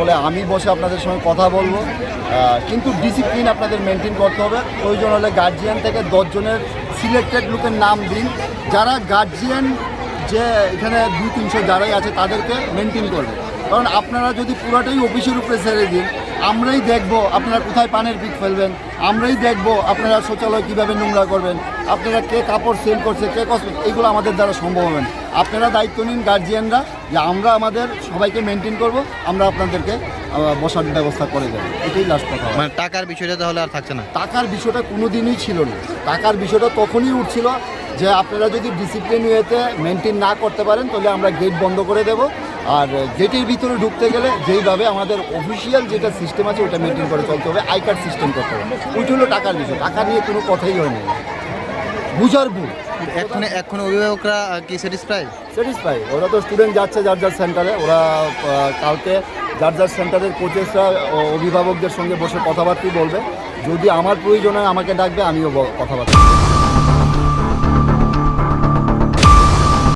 বলে আমি বসে আপনাদের সঙ্গে কথা বলব। কিন্তু ডিসিপ্লিন আপনাদের মেনটেন করতে হবে। প্রয়োজন হলে গার্জিয়ান থেকে দশজনের সিলেক্টেড লোকের নাম দিন। যারা গার্জিয়ান যে এখানে দুই তিনশো যারাই আছে, তাদেরকে মেনটেন করবে। কারণ আপনারা যদি পুরাটাই অফিসের উপরে ছেড়ে দিন আমরাই দেখব আপনারা কোথায় পানের পিক ফেলবেন আমরাই দেখব আপনারা শৌচালয় কীভাবে নোংরা করবেন আপনারা কে কাপড় সেল করছে কে কসমেটিক এইগুলো আমাদের দ্বারা সম্ভব হবেন আপনারা দায়িত্ব নিন গার্জিয়ানরা যে আমরা আমাদের সবাইকে মেনটেন করব আমরা আপনাদেরকে বসার ব্যবস্থা করে দেবো। এটাই লাস্ট কথা। মানে টাকার বিষয়টা তাহলে আর থাকছে না? টাকার বিষয়টা কোনো দিনই ছিল না। টাকার বিষয়টা তখনই উঠছিল যে আপনারা যদি ডিসিপ্লিন ওয়েতে মেনটেন না করতে পারেন তাহলে আমরা গেট বন্ধ করে দেব। আর গেটের ভিতরে ঢুকতে গেলে যেইভাবে আমাদের অফিসিয়াল যেটা সিস্টেম আছে ওটা মেনটেন করে চলতে হবে আই কার্ড সিস্টেম করতে হবে। ওইটা হলো টাকার বিষয় টাকা নিয়ে কোনো কথাই হয়নি বুঝার ভুল। এখন এখন অভিভাবকরা কি স্যাটিসফাই স্যাটিসফাই ওরা তো স্টুডেন্ট যাচ্ছে যার যার সেন্টারে ওরা কালকে যার যার সেন্টারের কোচেসরা অভিভাবকদের সঙ্গে বসে কথাবার্তাই বলবে। যদি আমার প্রয়োজন হয় আমাকে ডাকবে আমিও কথাবার্তা।